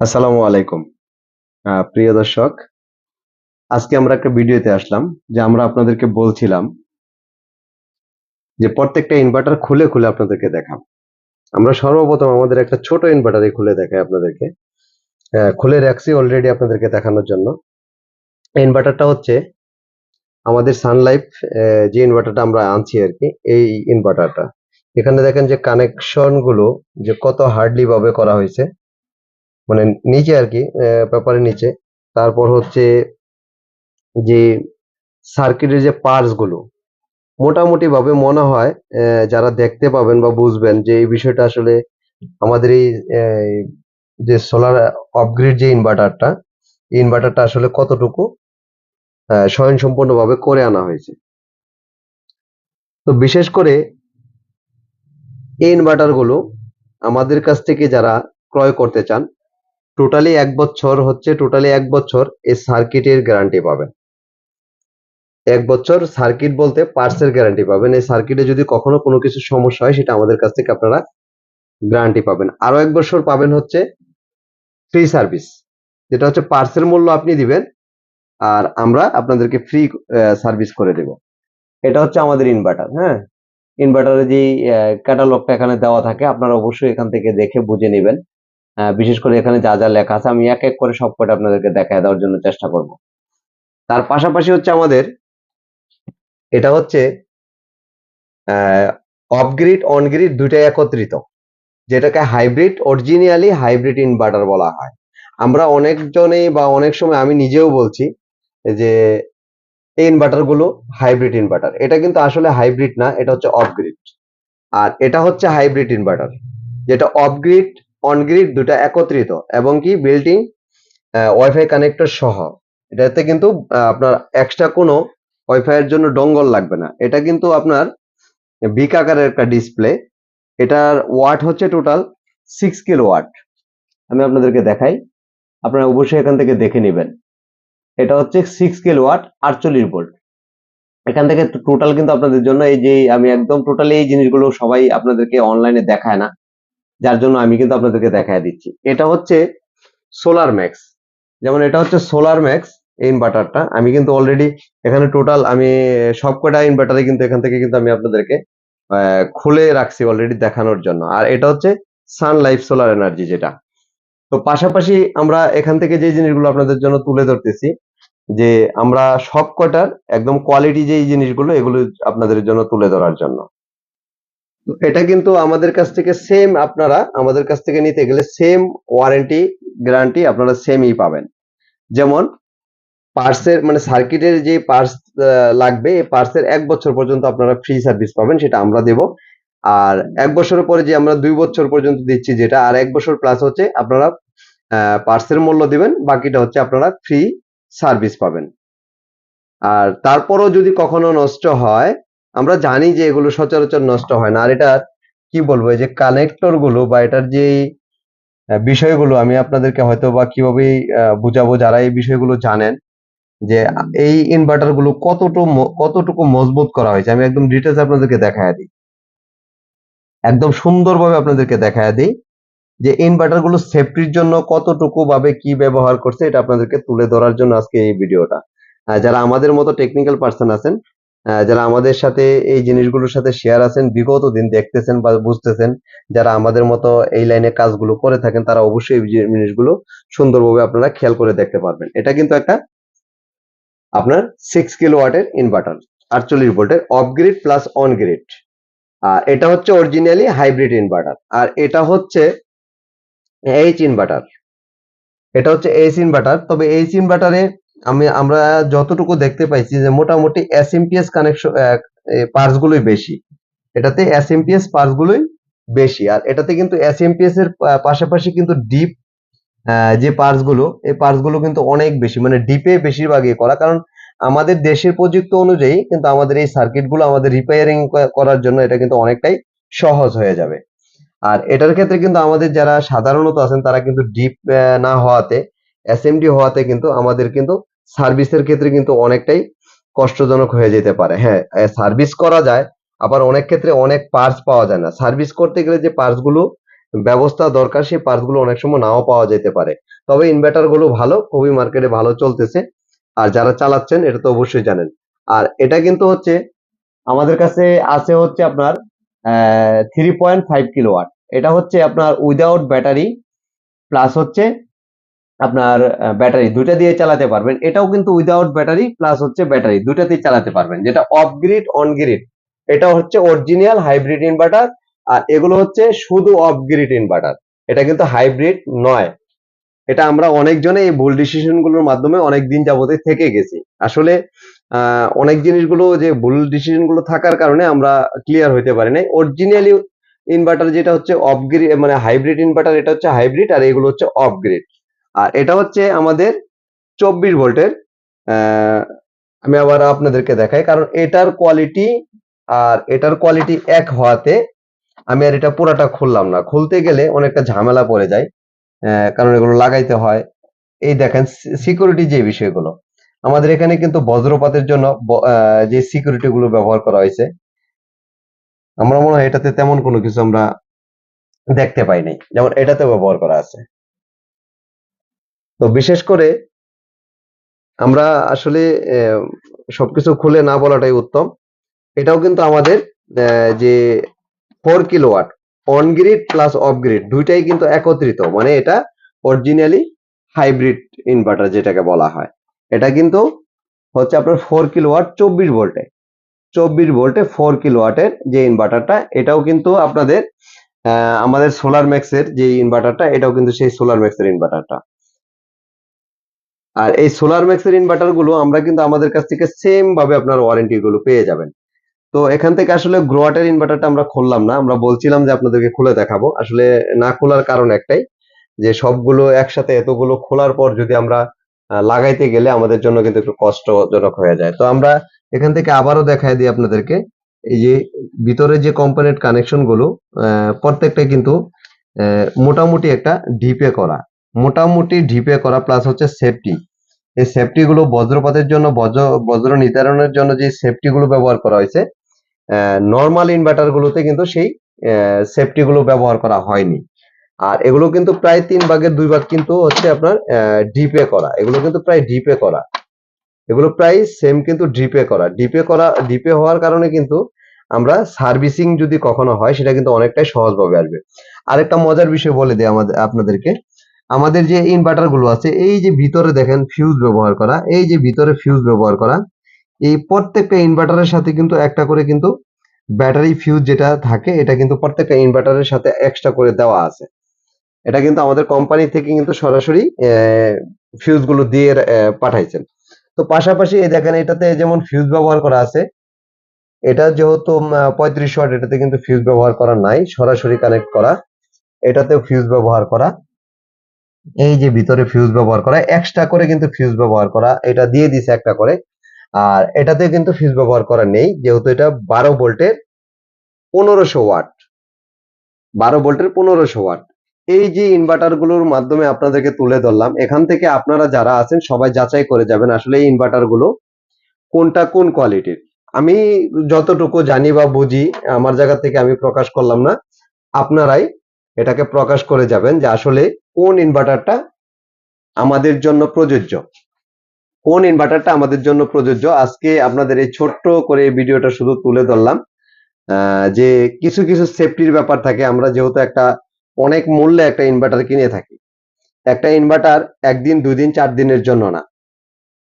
আসসালামু আলাইকুম। প্রিয় দর্শক, আজকে আমরা একটা ভিডিওতে আসলাম যে আমরা আপনাদেরকে বলছিলাম যে প্রত্যেকটা ইনভার্টার খুলে খুলে আপনাদেরকে দেখাম। আমরা সর্বপ্রথম আমাদের একটা ছোট ইনভার্টারে খুলে দেখাই আপনাদেরকে। খুলে রাখছি অলরেডি আপনাদেরকে দেখানোর জন্য। ইনভার্টারটা হচ্ছে আমাদের সানলাইফ যে ইনভার্টারটা আমরা আনছি আর কি, এই ইনভার্টারটা এখানে দেখেন যে কানেকশনগুলো যে কত হার্ডলি ভাবে করা হয়েছে। মানে নিচে আর কি পেপারের নিচে। তারপর হচ্ছে যে সার্কিটের যে পার্টসগুলো মোটামুটি ভাবে মনে হয় যারা দেখতে পাবেন বা বুঝবেন যে এই বিষয়টা আসলে আমাদের এই যে সোলার অফগ্রিড যে ইনভার্টারটা ইনভার্টারটা আসলে কতটুকু স্বয়ংসম্পূর্ণভাবে করে আনা হয়েছে। তো বিশেষ করে এই ইনভার্টারগুলো আমাদের কাছ থেকে যারা ক্রয় করতে চান টোটালি এক বছর হচ্ছে টোটালি এক বছর এই সার্কিটের গ্যারান্টি পাবেন। এক বছর সার্কিট বলতে পার্টসের গ্যারান্টি পাবেন। এই সার্কিটে যদি কখনো কোনো কিছু সমস্যা হয়, সেটা আমাদের কাছ থেকে আপনারা গ্যারান্টি পাবেন। আরও এক বছর পাবেন হচ্ছে ফ্রি সার্ভিস যেটা হচ্ছে পার্সেল মূল্য আপনি দিবেন আর আমরা আপনাদেরকে ফ্রি সার্ভিস করে দেব। এটা হচ্ছে আমাদের ইনভার্টার হ্যাঁ? ইনভার্টারের যে ক্যাটালগটা এখানে দেওয়া থাকে, আপনারা অবশ্যই এখান থেকে দেখে বুঝে নেবেন। বিশেষ করে এখানে যা যা লেখা আছে, আমি এক এক করে সব কটা আপনাদেরকে দেখায় দেওয়ার জন্য চেষ্টা করব। তার পাশাপাশি হচ্ছে আমাদের, এটা হচ্ছে অফগ্রিড অনগ্রিড দুইটাই একত্রিত, যেটাকে হাইব্রিড অরিজিনালি হাইব্রিড ইনভার্টার বলা হয়। আমরা অনেকজনেই বা অনেক সময় আমি নিজেও বলছি যে, এই ইনভার্টারগুলো হাইব্রিড ইনভার্টার এটা কিন্তু আসলে হাইব্রিড না, এটা হচ্ছে অফগ্রিড আর এটা হচ্ছে হাইব্রিড ইনভার্টার যেটা অফগ্রিড অনগ্রিড দুটা একত্রিত এবং কি বিল্ডিং ওয়াইফাই কানেক্টর সহ। এটাতে কিন্তু আপনার এক্সট্রা কোনো ওয়াইফাই এর জন্য ডঙ্গল লাগবে না। এটা কিন্তু আপনার বিক আকারের একটা ডিসপ্লে এটার ওয়াট হচ্ছে টোটাল সিক্স কিলো ওয়াট আমি আপনাদেরকে দেখাই। আপনারা অবশ্যই এখান থেকে দেখে নেবেন। এটা হচ্ছে সিক্স কিলো ওয়াট আটচল্লিশ ভোল্ট এখান থেকে টোটাল কিন্তু আপনাদের জন্য এই যে, আমি একদম টোটালি এই জিনিসগুলো সবাই আপনাদেরকে অনলাইনে দেখায় না। যার জন্য আমি কিন্তু আপনাদেরকে দেখায় দিচ্ছি। এটা হচ্ছে সোলার ম্যাক্স যেমন এটা হচ্ছে সোলার ম্যাক্স ইনভার্টারটা আমি কিন্তু অলরেডি এখানে টোটাল আমি সবকটা ইনভার্টারে কিন্তু এখান থেকে কিন্তু আমি আপনাদেরকে খুলে রাখছি অলরেডি দেখানোর জন্য। আর এটা হচ্ছে সান লাইফ সোলার এনার্জি যেটা। তো পাশাপাশি আমরা এখান থেকে যে জিনিসগুলো আপনাদের জন্য তুলে ধরতেছি, যে আমরা সব কটার একদম কোয়ালিটি যেই জিনিসগুলো, এগুলো আপনাদের জন্য তুলে ধরার জন্য। তো এটা কিন্তু আমাদের কাছ থেকে সেম আপনারা, আমাদের কাছ থেকে নিতে গেলে সেম ওয়ারেন্টি গ্যারান্টি আপনারা সেমই পাবেন। যেমন পার্সের মানে সার্কিটের যে পার্স লাগবে, এই পার্সের এক বছর পর্যন্ত আপনারা ফ্রি সার্ভিস পাবেন, সেটা আমরা দেব। আর এক বছরের পরে যে আমরা দুই বছর পর্যন্ত দিচ্ছি যেটা, আর এক বছর প্লাস হচ্ছে আপনারা পার্সের মূল্য দিবেন, বাকিটা হচ্ছে আপনারা ফ্রি সার্ভিস পাবেন। আর তারপরও যদি কখনো নষ্ট হয় আমরা জানি যে এগুলো সচরাচর নষ্ট হয় না। আর এটা কি বলব, এই যে কানেক্টরগুলো বা এটার যে বিষয়গুলো আমি আপনাদেরকে হয়তো বা কীভাবে বুঝাবো যারা এই বিষয়গুলো জানেন, যে এই ইনভার্টারগুলো কতটুকু কতটুকু মজবুত করা হয়েছে, আমি একদম ডিটেলস আপনাদেরকে দেখায় দিই। একদম সুন্দরভাবে আপনাদেরকে দেখায় দিই, যে ইনভার্টারগুলো সেফটির জন্য কতটুকু ভাবে কি ব্যবহার করছে, এটা আপনাদেরকে তুলে ধরার জন্য আজকে এই ভিডিওটা যারা আমাদের মতো টেকনিক্যাল পার্সন আছেন যারা আমাদের সাথে এই জিনিসগুলোর সাথে শেয়ার আছেন, বিগত দিন দেখতেছেন বা বুঝতেছেন, যারা আমাদের মতো এই লাইনে কাজগুলো করে থাকেন, তারা অবশ্যই এই জিনিসগুলো সুন্দরভাবে আপনারা খেয়াল করে দেখতে পারবেন। এটা কিন্তু একটা আপনার সিক্স কিলো ওয়াটের ইনভার্টার আটচল্লিশ ভোল্টের off grid plus on grid আর এটা হচ্ছে অরিজিনালি হাইব্রিড ইনভার্টার আর এটা হচ্ছে এইচ ইনভার্টার এটা হচ্ছে এইচ ইনভার্টার তবে এইচ ইনভার্টারে আমি, আমরা যতটুকু দেখতে পাইছি যে মোটামুটি এসএমপিএস কানেকশন পার্টস গুলোই বেশি। এটাতে এসএমপিএস পার্টস গুলোই বেশি। আর এটাতে কিন্তু এসএমপিএস এর পাশাপাশি কিন্তু ডিপ যে পার্টসগুলো এই পার্টসগুলো কিন্তু অনেক বেশি। মানে ডিপে বেশিরভাগই করা। কারণ আমাদের দেশের প্রযুক্তি অনুযায়ী কিন্তু আমাদের এই সার্কিটগুলো আমাদের রিপেয়ারিং করার জন্য এটা কিন্তু অনেকটাই সহজ হয়ে যাবে। আর এটার ক্ষেত্রে কিন্তু আমাদের যারা সাধারণত আছেন, তারা কিন্তু ডিপ না হওয়াতে এসএমডি হওয়াতে কিন্তু আমাদের কিন্তু সার্ভিসের ক্ষেত্রে কিন্তু অনেকটাই কষ্টজনক হয়ে যেতে পারে। হ্যাঁ সার্ভিস করা যায়, আবার অনেক ক্ষেত্রে অনেক পার্টস পাওয়া যায় না। সার্ভিস করতে গেলে যে পার্টসগুলো ব্যবস্থা দরকার, সেই পার্টসগুলো অনেক সময় নাও পাওয়া যেতে পারে। তবে ইনভার্টারগুলো ভালো, খুবই মার্কেটে ভালো চলতেছে। আর যারা চালাচ্ছেন, এটা তো অবশ্যই জানেন। আর এটা কিন্তু হচ্ছে, আমাদের কাছে আছে হচ্ছে আপনার থ্রি পয়েন্ট ফাইভ কিলোওয়াট এটা হচ্ছে আপনার উইদাউট ব্যাটারি প্লাস হচ্ছে আপনার ব্যাটারি দুইটা দিয়ে চালাতে পারবেন। এটাও কিন্তু উইদাউট ব্যাটারি প্লাস হচ্ছে ব্যাটারি দুইটাতেই চালাতে পারবেন। যেটা অফ গ্রিড অন গ্রিড এটা হচ্ছে অরিজিনাল হাইব্রিড ইনভার্টার আর এগুলো হচ্ছে শুধু অফ গ্রিড ইনভার্টার এটা কিন্তু হাইব্রিড নয়। এটা আমরা অনেকজনে এই ভুল ডিসিশনগুলোর মাধ্যমে অনেক দিন যাবতে থেকে গেছি। আসলে অনেক জিনিসগুলো যে ভুল ডিসিশনগুলো থাকার কারণে আমরা ক্লিয়ার হইতে পারি নাই। অরিজিনালি ইনভার্টার যেটা হচ্ছে অফ গ্রিড মানে হাইব্রিড ইনভার্টার এটা হচ্ছে হাইব্রিড আর এগুলো হচ্ছে অফ গ্রিড আর এটা হচ্ছে আমাদের চব্বিশ ভোল্টের আমি আবার আপনাদেরকে দেখাই, কারণ এটার কোয়ালিটি আর এটার কোয়ালিটি এক হওয়াতে আমি আর এটা পুরাটা খুললাম না। খুলতে গেলে অনেকটা ঝামেলা পড়ে যায় কারণ এগুলো লাগাইতে হয়। এই দেখেন সিকিউরিটি যে বিষয়গুলো, আমাদের এখানে কিন্তু বজ্রপাতের জন্য যে সিকিউরিটি গুলো ব্যবহার করা হয়েছে, আমরা মনে হয় এটাতে তেমন কোনো কিছু আমরা দেখতে পাই নাই। যেমন এটাতে ব্যবহার করা আছে। তো বিশেষ করে আমরা আসলে সবকিছু খুলে না বলাটাই উত্তম। এটাও কিন্তু আমাদের যে four kilowatt on grid plus off grid দুইটাই কিন্তু একত্রিত। মানে এটা অরিজিনালি হাইব্রিড ইনভার্টার যেটাকে বলা হয়। এটা কিন্তু হচ্ছে আপনার ফোর কিলোওয়াট চব্বিশ ভোল্টে চব্বিশ ভোল্টে ফোর কিলোওয়াটের যে ইনভার্টারটা এটাও কিন্তু আপনাদের আমাদের সোলার ম্যাক্সের যে ইনভার্টারটা এটাও কিন্তু সেই সোলার ম্যাক্সের ইনভার্টারটা আর এই সোলার ম্যাক্সের ইনভার্টারগুলো আমরা কিন্তু আমাদের কাছ থেকে সেম ভাবে আপনার ওয়ারেন্টি গুলো পেয়ে যাবেন। তো এখান থেকে আসলে গ্রোয়াটের ইনভার্টারটা আমরা খুললাম না, আমরা বলছিলাম যে আপনাদেরকে খুলে দেখাবো। আসলে না খোলার কারণ একটাই, যে সবগুলো একসাথে এতগুলো খোলার পর যদি আমরা লাগাইতে গেলে আমাদের জন্য কিন্তু একটু কষ্টজনক হয়ে যায়। তো আমরা এখান থেকে আবারও দেখাই দিই আপনাদেরকে, এই যে ভিতরে যে কম্পোনেন্ট কানেকশনগুলো প্রত্যেকটা কিন্তু মোটামুটি একটা ডিপে করা। মোটামুটি ডিপে করা প্লাস হচ্ছে সেফটি এই সেফটি গুলো বজ্রপাতের জন্য, বজ্র বজ্র নির্ধারণের জন্য যে সেফটি গুলো ব্যবহার করা হয়েছে নর্মাল ইনভার্টার গুলোতে কিন্তু সেই সেফটি গুলো ব্যবহার করা হয়নি। আর এগুলো কিন্তু প্রায় তিন ভাগের দুই ভাগ কিন্তু হচ্ছে আপনার ডিপে করা। এগুলো কিন্তু প্রায় ডিপে করা। এগুলো প্রায় সেম কিন্তু ডিপে করা। ডিপে করা ডিপে হওয়ার কারণে কিন্তু আমরা সার্ভিসিং যদি কখনো হয়, সেটা কিন্তু অনেকটাই সহজভাবে আসবে। আরেকটা মজার বিষয় বলে দিই আমাদের, আপনাদেরকে। আমাদের যে ইনভার্টারগুলো আছে, এই যে ভিতরে দেখেন ফিউজ ব্যবহার করা, এই যে ভিতরে ফিউজ ব্যবহার করা, এই প্রত্যেকটা ইনভার্টারের সাথে কিন্তু একটা করে কিন্তু ব্যাটারি ফিউজ যেটা থাকে, এটা কিন্তু প্রত্যেকটা ইনভার্টারের সাথে এক্সট্রা করে দেওয়া আছে। এটা কিন্তু আমাদের কোম্পানি থেকে কিন্তু সরাসরি ফিউজগুলো দিয়ে পাঠাইছেন। তো পাশাপাশি দেখেন, এটাতে যেমন ফিউজ ব্যবহার করা আছে, এটা যেহেতু পঁয়ত্রিশ ওয়াট, এটাতে কিন্তু ফিউজ ব্যবহার করা নাই, সরাসরি কানেক্ট করা, এটাতেও ফিউজ ব্যবহার করা। এই যে ভিতরে ফিউজ ব্যবহার করা এক্সট্রা করে কিন্তু ফিউজ ব্যবহার করা, এটা দিয়ে দিছে একটা করে। আর এটাতে কিন্তু ফিউজ ব্যবহার করা নেই, যেহেতু এটা বারো ভোল্টের পনেরোশো ওয়াট। বারো ভোল্টের পনেরোশো ওয়াট। এই যে ইনভার্টারগুলোর মাধ্যমে আপনাদেরকে তুলে ধরলাম, এখান থেকে আপনারা যারা আছেন, সবাই যাচাই করে যাবেন আসলে এই ইনভার্টারগুলো কোনটা কোন কোয়ালিটির আমি যতটুকু জানি বা বুঝি, আমার জায়গা থেকে আমি প্রকাশ করলাম না, আপনারাই এটাকে প্রকাশ করে যাবেন যে আসলে কোন ইনভার্টারটা আমাদের জন্য প্রযোজ্য? কোন ইনভার্টারটা আমাদের জন্য প্রযোজ্য? আজকে আপনাদের এই ছোট্ট করে ভিডিওটা শুধু তুলে ধরলাম যে কিছু কিছু সেফটির ব্যাপার থাকে। আমরা যেহেতু একটা অনেক মূল্যে একটা ইনভার্টার কিনে থাকি। একটা ইনভার্টার একদিন দুই দিন চার দিনের জন্য না।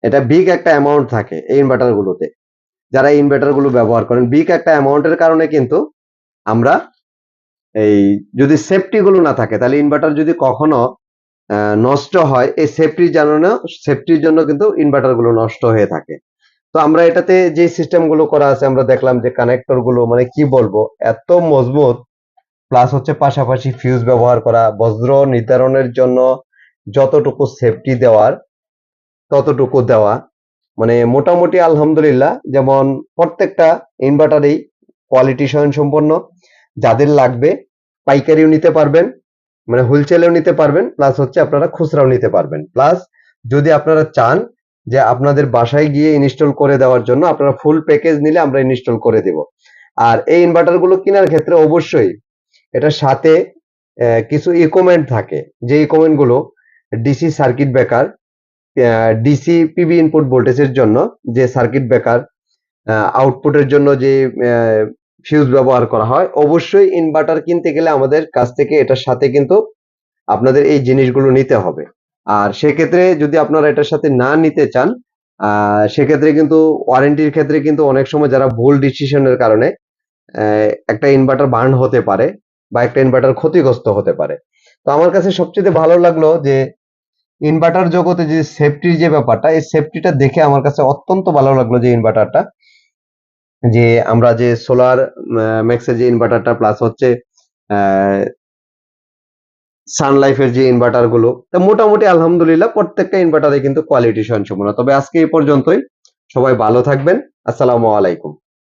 এটা বিগ একটা অ্যামাউন্ট থাকে এই ইনভার্টারগুলোতে যারা ইনভার্টারগুলো ব্যবহার করেন বিগ একটা অ্যামাউন্টের কারণে কিন্তু আমরা এই যদি সেফটি গুলো না থাকে, তাহলে ইনভার্টার যদি কখনো নষ্ট হয়, এই সেফটির জন্য সেফটির জন্য কিন্তু ইনভার্টারগুলো নষ্ট হয়ে থাকে। তো আমরা এটাতে যে সিস্টেমগুলো করা আছে, আমরা দেখলাম যে কানেক্টরগুলো মানে কি বলব, এত মজবুত প্লাস হচ্ছে পাশাপাশি ফিউজ ব্যবহার করা, বজ্র নির্ধারণের জন্য যতটুকু সেফটি দেওয়ার, ততটুকু দেওয়া। মানে মোটামুটি আলহামদুলিল্লাহ, যেমন প্রত্যেকটা ইনভার্টারেই কোয়ালিটি সম্পন্ন যাদের লাগবে পাইকারিও নিতে পারবেন মানে হোলসেলেও নিতে পারবেন প্লাস হচ্ছে আপনারা খুচরাও নিতে পারবেন। প্লাস যদি আপনারা চান যে আপনাদের বাসায় গিয়ে ইনস্টল করে দেওয়ার জন্য, আপনারা ফুল প্যাকেজ নিলে আমরা ইনস্টল করে দেব। আর এই ইনভার্টারগুলো কেনার ক্ষেত্রে অবশ্যই এটার সাথে কিছু ইকোমেন্ট থাকে। যে ইকোমেন্টগুলো DC circuit breaker DC PV input ভোল্টেজের জন্য যে সার্কিট ব্রেকার আউটপুটের জন্য যে ফিউজ ব্যবহার করা হয়। অবশ্যই ইনভার্টার কিনতে গেলে আমাদের কাছ থেকে এটার সাথে কিন্তু আপনাদের এই জিনিসগুলো নিতে হবে। আর সেক্ষেত্রে যদি আপনারা এটার সাথে না নিতে চান সেক্ষেত্রে কিন্তু ওয়ারেন্টির ক্ষেত্রে কিন্তু অনেক সময় যারা ভুল ডিসিশনের কারণে একটা ইনভার্টার বার্ন হতে পারে বা একটা ইনভার্টার ক্ষতিগ্রস্ত হতে পারে। তো আমার কাছে সবচেয়ে ভালো লাগল যে ইনভার্টার জগতে যে সেফটির যে ব্যাপারটা, এই সেফটিটা দেখে আমার কাছে অত্যন্ত ভালো লাগল যে ইনভার্টারটা যে আমরা যে সোলার ম্যাক্সের যে ইনভার্টারটা প্লাস হচ্ছে সানলাইফের যে ইনভার্টারগুলো, তা মোটামুটি আলহামদুলিল্লাহ প্রত্যেকটা ইনভার্টারে কিন্তু কোয়ালিটি সম্পূর্ণ তবে আজকে এই পর্যন্তই। সবাই ভালো থাকবেন। আসসালামু আলাইকুম।